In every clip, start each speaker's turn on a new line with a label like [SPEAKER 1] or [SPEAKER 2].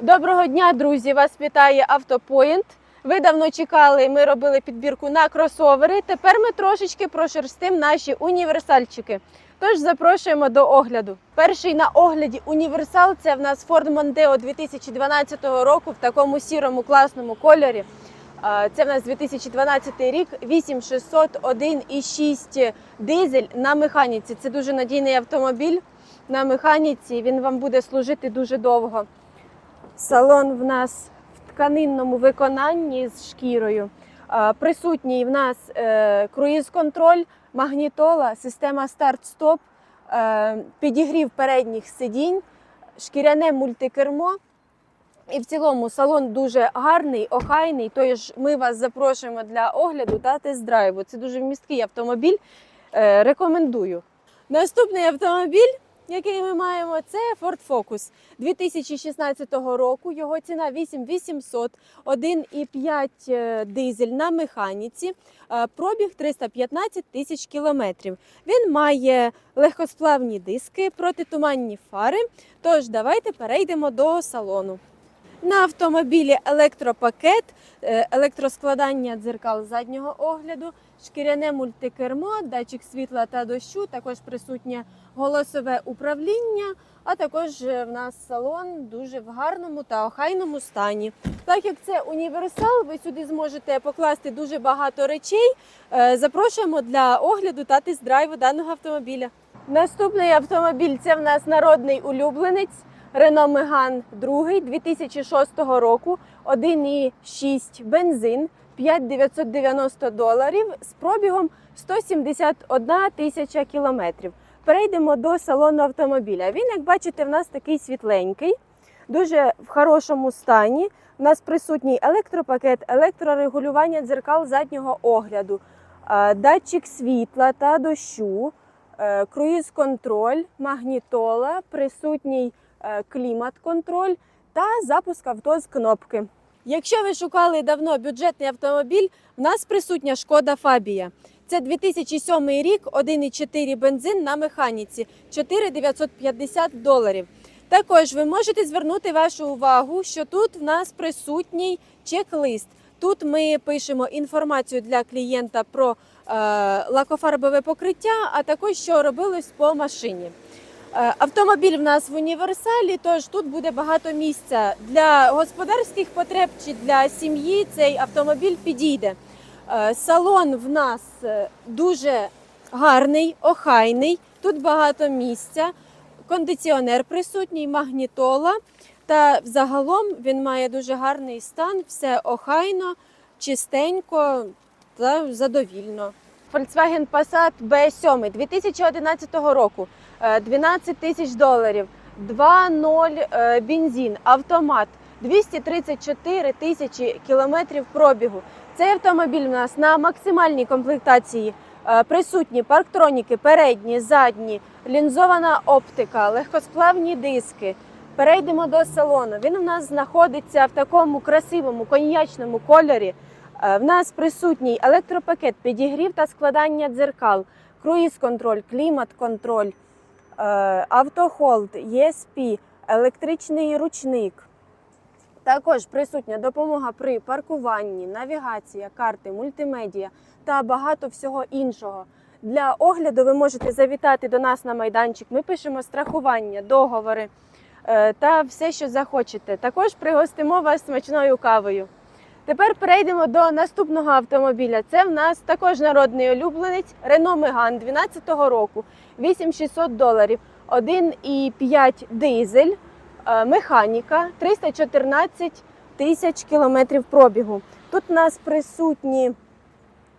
[SPEAKER 1] Доброго дня, друзі! Вас вітає Автопоінт. Ви давно чекали, ми робили підбірку на кросовери. Тепер ми трошечки прошерстим наші універсальчики. Тож запрошуємо до огляду. Перший на огляді універсал це в нас Ford Mondeo 2012 року в такому сірому класному кольорі. Це в нас 2012 рік, 8600, 1,6 дизель на механіці. Це дуже надійний автомобіль на механіці. Він вам буде служити дуже довго. Салон в нас в тканинному виконанні з шкірою. Присутній в нас е, круїз-контроль, магнітола, система старт-стоп, е, підігрів передніх сидінь, шкіряне мультикермо. І в цілому салон дуже гарний, охайний. Тож ми вас запрошуємо для огляду та тест-драйву. Це дуже вмісткий автомобіль. Е, Рекомендую. Наступний автомобіль, який ми маємо, це Ford Focus 2016 року. Його ціна 8800, 1,5 е, дизель на механіці, е, пробіг 315 тисяч кілометрів. Він має легкосплавні диски, протитуманні фари. Тож давайте перейдемо до салону. На автомобілі електропакет, е, електроскладання дзеркал заднього огляду, шкіряне мультикермо, датчик світла та дощу, також присутнє голосове управління, а також е, в нас салон дуже в гарному та охайному стані. Так як це універсал, ви сюди зможете покласти дуже багато речей. Е, Запрошуємо для огляду та тест-драйву даного автомобіля. Наступний автомобіль це в нас народний улюбленець. Renault Megane 2 2006 року, 1,6 бензин, 5990 доларів з пробігом 171 тисяча кілометрів. Перейдемо до салону автомобіля. Він, як бачите, в нас такий світленький, дуже в хорошому стані. У нас присутній електропакет, електрорегулювання дзеркал заднього огляду, датчик світла та дощу, е, круїз-контроль, магнітола, присутній клімат-контроль та запуск авто з кнопки. Якщо ви шукали давно бюджетний автомобіль, в нас присутня шкода Фабія. Це 2007 рік, 1,4 бензин на механіці, 4950 доларів. Також ви можете звернути вашу увагу, що тут в нас присутній чек-лист. Тут ми пишемо інформацію для клієнта про е, лакофарбове покриття, а також що робилось по машині. Е, Автомобіль в нас в універсалі, тож тут буде багато місця для господарських потреб чи для сім'ї. Цей автомобіль підійде. Е, Салон в нас е, дуже гарний, охайний. Тут багато місця, кондиціонер присутній, магнітола. Та взагалом він має дуже гарний стан, все охайно, чистенько та задовільно. Volkswagen Passat B7 2011 року, 12 тисяч доларів, 2.0 е, бензин, автомат, 234 тисячі кілометрів пробігу. Цей автомобіль у нас на максимальній комплектації е, присутні парктроніки, передні, задні, лінзована оптика, легкосплавні диски. Перейдемо до салону. Він у нас знаходиться в такому красивому коньячному кольорі. Е, В нас присутній електропакет підігрів та складання дзеркал, круїз-контроль, клімат-контроль, е, автохолд, ESP, електричний ручник. Також присутня допомога при паркуванні, навігація, карти, мультимедіа та багато всього іншого. Для огляду ви можете завітати до нас на майданчик. Ми пишемо страхування, договори е, та все, що захочете. Також пригостимо вас смачною кавою. Тепер перейдемо до наступного автомобіля. Це в нас також народний улюбленець Renault Megane 2012 року, 8600 доларів, 1,5 дизель, е, механіка, 314 тисяч кілометрів пробігу. Тут у нас присутні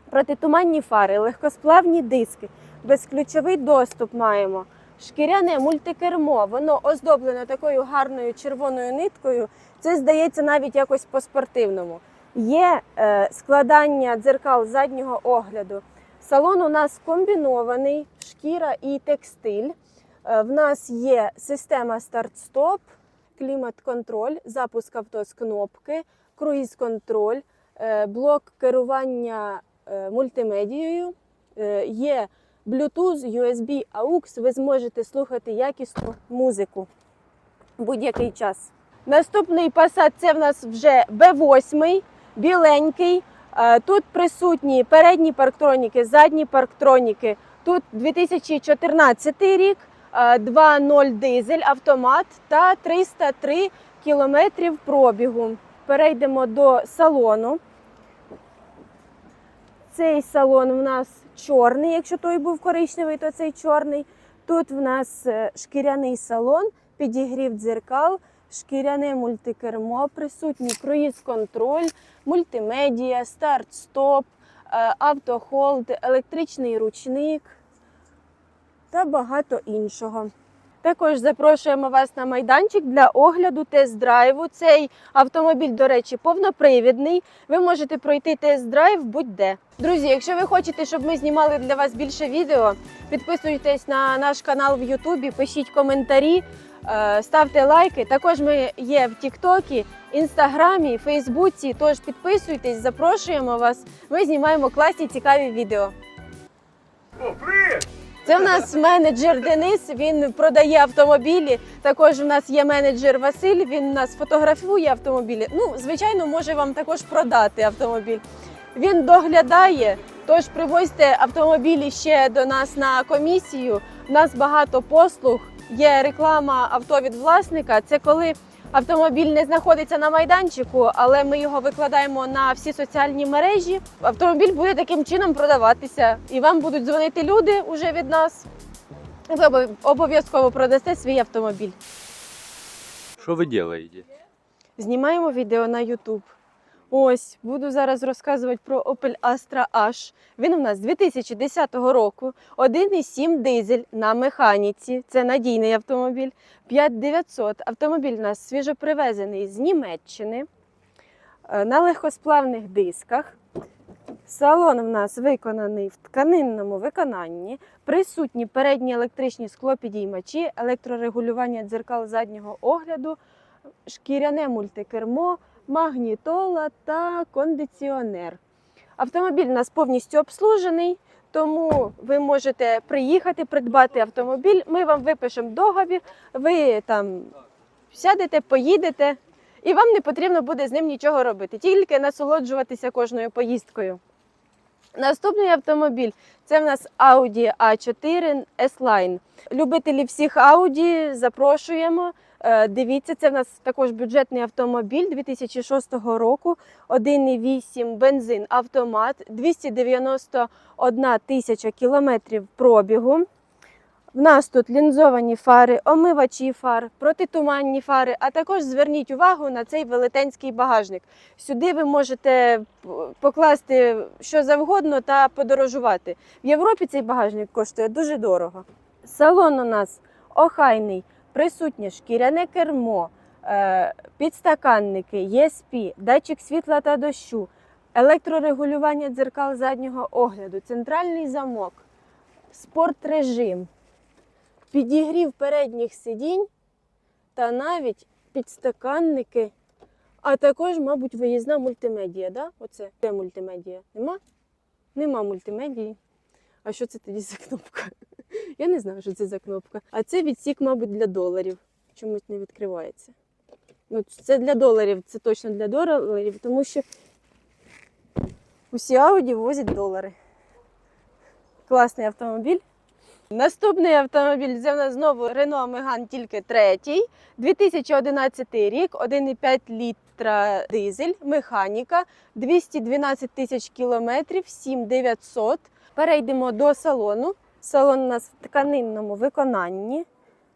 [SPEAKER 1] протитуманні фари, легкосплавні диски, безключовий доступ маємо. Шкіряне мультикермо, воно оздоблено такою гарною червоною ниткою. Це здається навіть якось по-спортивному. Є е, складання дзеркал заднього огляду. Салон у нас комбінований, шкіра і текстиль. Е, в нас є система старт-стоп, клімат-контроль, запуск авто з кнопки, круїз-контроль, е, блок керування мультимедією. Є Bluetooth, USB, AUX. Ви зможете слухати якісну музику будь-який час. Наступний Passat це в нас вже B8, біленький. Е, Тут присутні передні парктроніки, задні парктроніки. Тут 2014 рік, е, 2.0 дизель, автомат та 303 кілометрів пробігу. Перейдемо до салону. Цей салон в нас чорний. Якщо той був коричневий, то цей чорний. Тут в нас е, шкіряний салон, підігрів дзеркал, шкіряне мультикермо, присутній круїз-контроль, мультимедія, старт-стоп, е, автохолд, електричний ручник та багато іншого. Також запрошуємо вас на майданчик для огляду тест-драйву. Цей автомобіль, до речі, повнопривідний. Ви можете пройти тест-драйв будь-де. Друзі, якщо ви хочете, щоб ми знімали для вас більше відео, підписуйтесь на наш канал в Ютубі, пишіть коментарі, ставте лайки. Також ми є в Тіктокі, Інстаграмі, Фейсбуці. Тож підписуйтесь, запрошуємо вас. Ми знімаємо класні цікаві відео.
[SPEAKER 2] О, привіт!
[SPEAKER 1] Це в нас менеджер Денис. Він продає автомобілі. Також у нас є менеджер Василь. Він у нас фотографує автомобілі. Ну, звичайно, може вам також продати автомобіль. Він доглядає. Тож привозьте автомобілі ще до нас на комісію. У нас багато послуг. Є реклама авто від власника. Це коли автомобіль не знаходиться на майданчику, але ми його викладаємо на всі соціальні мережі. Автомобіль буде таким чином продаватися, і вам будуть дзвонити люди уже від нас. Ви обов'язково продасте свій автомобіль.
[SPEAKER 2] Що ви робите?
[SPEAKER 1] Знімаємо відео на YouTube. Ось буду зараз розказувати про Opel Astra H. Він у нас 2010 року, 1,7 дизель на механіці. Це надійний автомобіль. 5900. Автомобіль у нас свіжопривезений з Німеччини е, на легкосплавних дисках. Салон в нас виконаний в тканинному виконанні. Присутні передні електричні склопідіймачі, електрорегулювання дзеркал заднього огляду, шкіряне мультикермо, магнітола та кондиціонер. Автомобіль у нас повністю обслужений, тому ви можете приїхати, придбати автомобіль. Ми вам випишемо договір, ви там сядете, поїдете, і вам не потрібно буде з ним нічого робити, тільки насолоджуватися кожною поїздкою. Наступний автомобіль це в нас Audi A4 S-Line. Любителі всіх Audi запрошуємо. Е, Дивіться, це в нас також бюджетний автомобіль 2006 року, 1,8 бензин, автомат, 291 тисяча кілометрів пробігу. В нас тут лінзовані фари, омивачі фар, протитуманні фари, а також зверніть увагу на цей велетенський багажник. Сюди ви можете покласти що завгодно та подорожувати. В Європі цей багажник коштує дуже дорого. Салон у нас охайний, присутнє шкіряне кермо, е, підстаканники, ESP, датчик світла та дощу, електрорегулювання дзеркал заднього огляду, центральний замок, спортрежим, підігрів передніх сидінь та навіть підстаканники. А також, мабуть, виїзна мультимедія. Да? Оце де мультимедія? Нема? Нема мультимедії. А що це тоді за кнопка? Я не знаю, що це за кнопка. А це відсік, мабуть, для доларів. Чомусь не відкривається. Ну, це для доларів, це точно для доларів, тому що усі Ауді возять долари. Класний автомобіль. Наступний автомобіль це в нас знову Renault Megane, тільки третій. 2011 рік, 1,5 літра дизель, механіка, 212 тисяч кілометрів, 7900. Перейдемо до салону. Салон у нас в тканинному виконанні,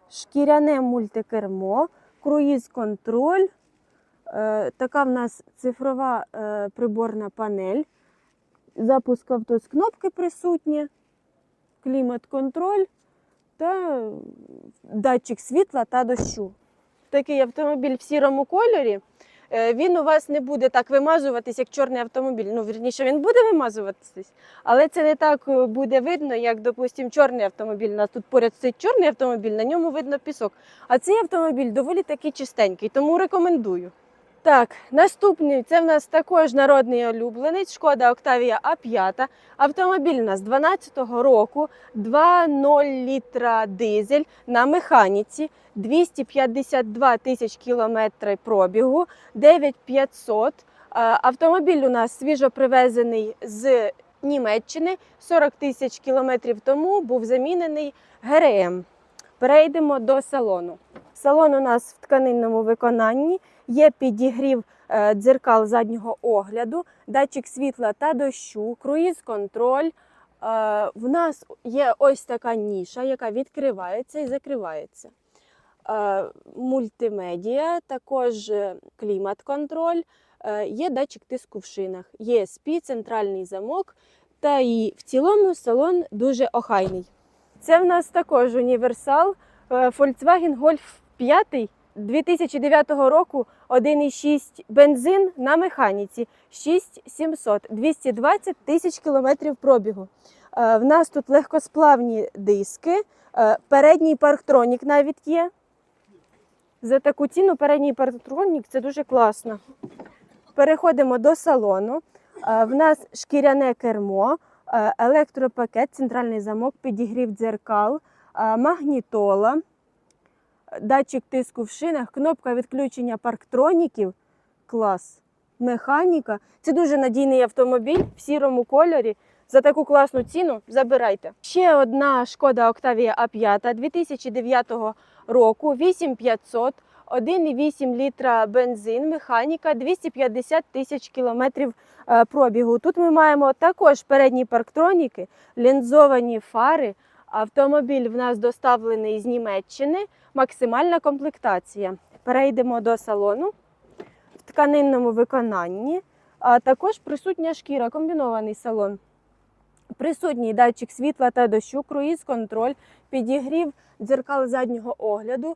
[SPEAKER 1] шкіряне мультикермо, круїз-контроль. Е, така в нас цифрова е, приборна панель. Запуск авто з кнопки присутні, клімат-контроль та датчик світла та дощу. Такий автомобіль в сірому кольорі. Е, Він у вас не буде так вимазуватись, як чорний автомобіль. Ну, вірніше, він буде вимазуватись, але це не так е, буде видно, як, допустимо, чорний автомобіль. У нас тут поряд стоїть чорний автомобіль, на ньому видно пісок. А цей автомобіль доволі таки чистенький, тому рекомендую. Так, наступний це в нас також народний улюбленець Шкода Октавія А5. Автомобіль у нас 12-го року, 2,0 літра дизель на механіці, 252 тисяч кілометри пробігу, 9500. Е, Автомобіль у нас свіжо привезений з Німеччини. 40 тисяч кілометрів тому був замінений ГРМ. Перейдемо до салону. Салон у нас в тканинному виконанні. Є підігрів е, дзеркал заднього огляду, датчик світла та дощу, круїз-контроль. Е, В нас є ось така ніша, яка відкривається і закривається. Е, Мультимедіа, також клімат-контроль, є датчик тиску в шинах, є спі, центральний замок, та і в цілому салон дуже охайний. Це в нас також універсал е, Volkswagen Golf 5 2009 року 1,6 бензин на механіці 6700, 220 тисяч кілометрів пробігу. Е, В нас тут легкосплавні диски, е, передній парктронік навіть є. За таку ціну передній парктронік це дуже класно. Переходимо до салону. В нас шкіряне кермо, електропакет, центральний замок, підігрів дзеркал, е, магнітола, датчик тиску в шинах, кнопка відключення парктроніків. Клас. Механіка. Це дуже надійний автомобіль в сірому кольорі. За таку класну ціну забирайте. Ще одна шкода Octavia A5 2009 року, 8500, 1,8 літра бензин, механіка, 250 тисяч кілометрів е, пробігу. Тут ми маємо також передні парктроніки, лінзовані фари. Автомобіль в нас доставлений з Німеччини, максимальна комплектація. Перейдемо до салону в тканинному виконанні. А також присутня шкіра, комбінований салон. Присутній датчик світла та дощу, круїз-контроль, підігрів дзеркал заднього огляду,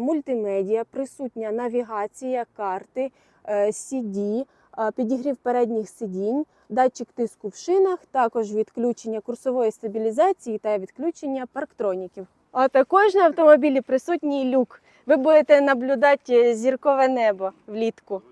[SPEAKER 1] мультимедіа, присутня навігація, карти, е, CD, е, підігрів передніх сидінь, датчик тиску в шинах, також відключення курсової стабілізації та відключення парктроніків. А також на автомобілі присутній люк. Ви будете наблюдати зіркове небо влітку.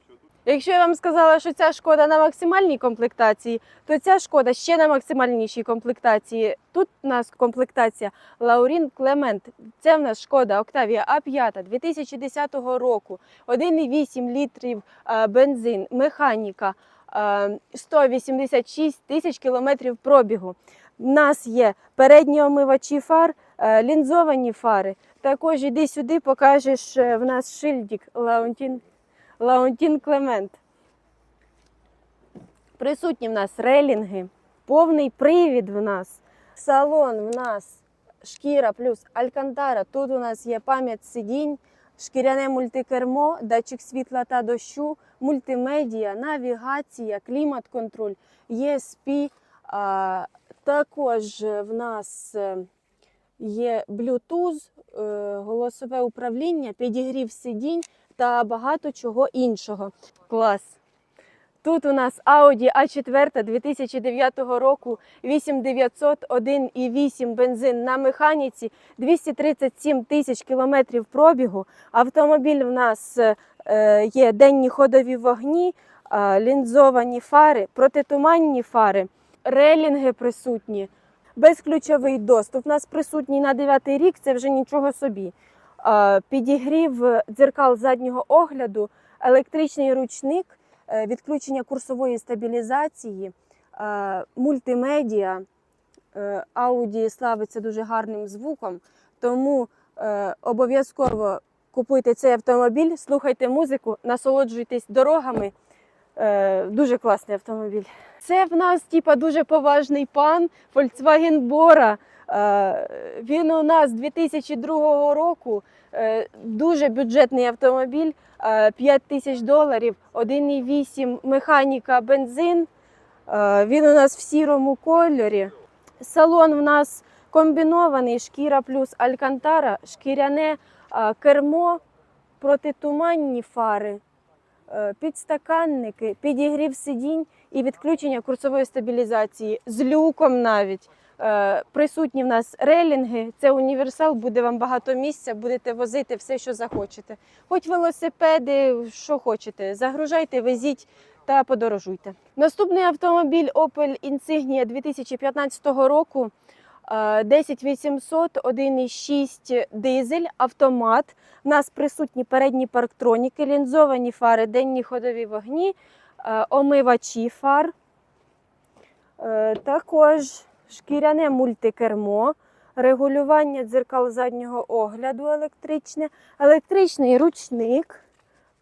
[SPEAKER 1] Якщо я вам сказала, що ця шкода на максимальній комплектації, то ця шкода ще на максимальнішій комплектації. Тут у нас комплектація Лаурін Клемент. Це в нас шкода Octavia A5 2010 року, 1,8 літрів е, бензин, механіка, е, 186 тисяч кілометрів пробігу. У нас є передні омивачі фар, е, лінзовані фари. Також іди сюди, покажеш е, в нас шильдик Лаунтін Лаунтін Клемент. Присутні в нас релінги, повний привід в нас, салон в нас шкіра плюс алькантара. Тут у нас є пам'ять сидінь, шкіряне мультикермо, датчик світла та дощу, мультимедіа, навігація, клімат-контроль, ESP. А, також в нас е, є Bluetooth, е, голосове управління, підігрів сидінь та багато чого іншого. Клас! Тут у нас Audi A4 2009 року 8900 1,8 бензин на механіці, 237 тисяч кілометрів пробігу. Автомобіль в нас е, є денні ходові вогні, е, лінзовані фари, протитуманні фари, релінги присутні, безключовий доступ. У нас присутній на 9 рік, це вже нічого собі. Е, Підігрів дзеркал заднього огляду, електричний ручник, е, відключення курсової стабілізації, е, мультимедіа. Audi славиться дуже гарним звуком, тому обов'язково купуйте цей автомобіль, слухайте музику, насолоджуйтесь дорогами. Дуже класний автомобіль. Це в нас типа дуже поважний пан Volkswagen Bora. Е, Він у нас 2002 року. Е, Дуже бюджетний автомобіль, е, 5 тисяч доларів, 1,8 механіка, бензин. Е, Він у нас в сірому кольорі. Салон в нас комбінований, шкіра плюс алькантара, шкіряне е, кермо, протитуманні фари, е, підстаканники, підігрів сидінь і відключення курсової стабілізації з люком навіть. Е, Присутні в нас рейлінги. Це універсал, буде вам багато місця, будете возити все, що захочете. Хоч велосипеди, що хочете. Загружайте, везіть та подорожуйте. Наступний автомобіль Opel Insignia 2015 року. е, 10800, 1,6 дизель, автомат. У нас присутні передні парктроніки, лінзовані фари, денні ходові вогні, е, омивачі фар. Е, Також шкіряне мультикермо, регулювання дзеркал заднього огляду електричне, електричний ручник.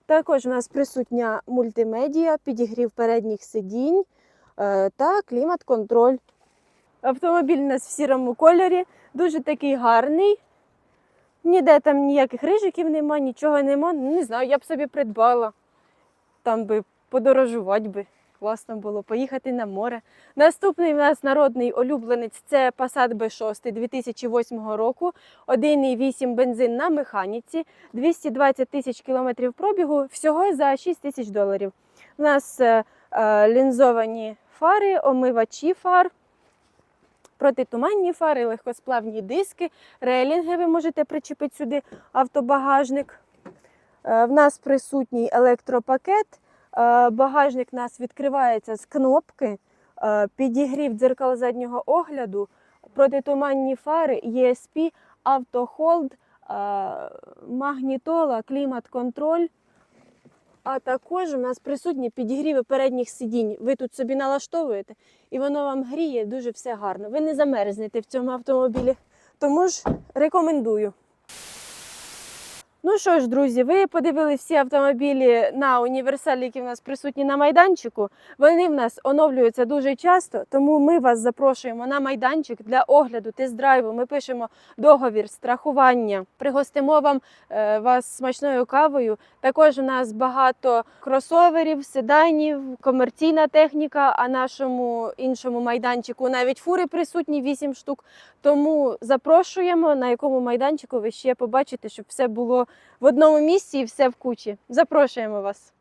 [SPEAKER 1] Також у нас присутня мультимедіа, підігрів передніх сидінь е, та клімат-контроль. Автомобіль у нас в сірому кольорі, дуже такий гарний. Ніде там ніяких рижиків нема, нічого нема. Не знаю, я б собі придбала. Там би подорожувати би. Класно було поїхати на море. Наступний у нас народний улюбленець це Passat B6 2008 року. 1,8 бензин на механіці, 220 тисяч кілометрів пробігу, всього за 6 тисяч доларів. У нас е, е, лінзовані фари, омивачі фар, протитуманні фари, легкосплавні диски, рейлінги ви можете причепити сюди автобагажник. Е, В нас присутній електропакет. Е, Багажник у нас відкривається з кнопки, е, підігрів дзеркал заднього огляду, протитуманні фари, ESP, автохолд, е, магнітола, клімат-контроль. А також у нас присутні підігріви передніх сидінь. Ви тут собі налаштовуєте, і воно вам гріє дуже все гарно. Ви не замерзнете в цьому автомобілі. Тому ж рекомендую. Ну що ж, друзі, ви подивилися всі автомобілі на універсалі, які в нас присутні на майданчику. Вони в нас оновлюються дуже часто, тому ми вас запрошуємо на майданчик для огляду, тест-драйву. Ми пишемо договір, страхування, пригостимо вам е, вас смачною кавою. Також у нас багато кросоверів, седанів, комерційна техніка. А нашому іншому майданчику навіть фури присутні 8 штук. Тому запрошуємо, на якому майданчику ви ще побачите, щоб все було в одному місці і все в кучі. Запрошуємо вас.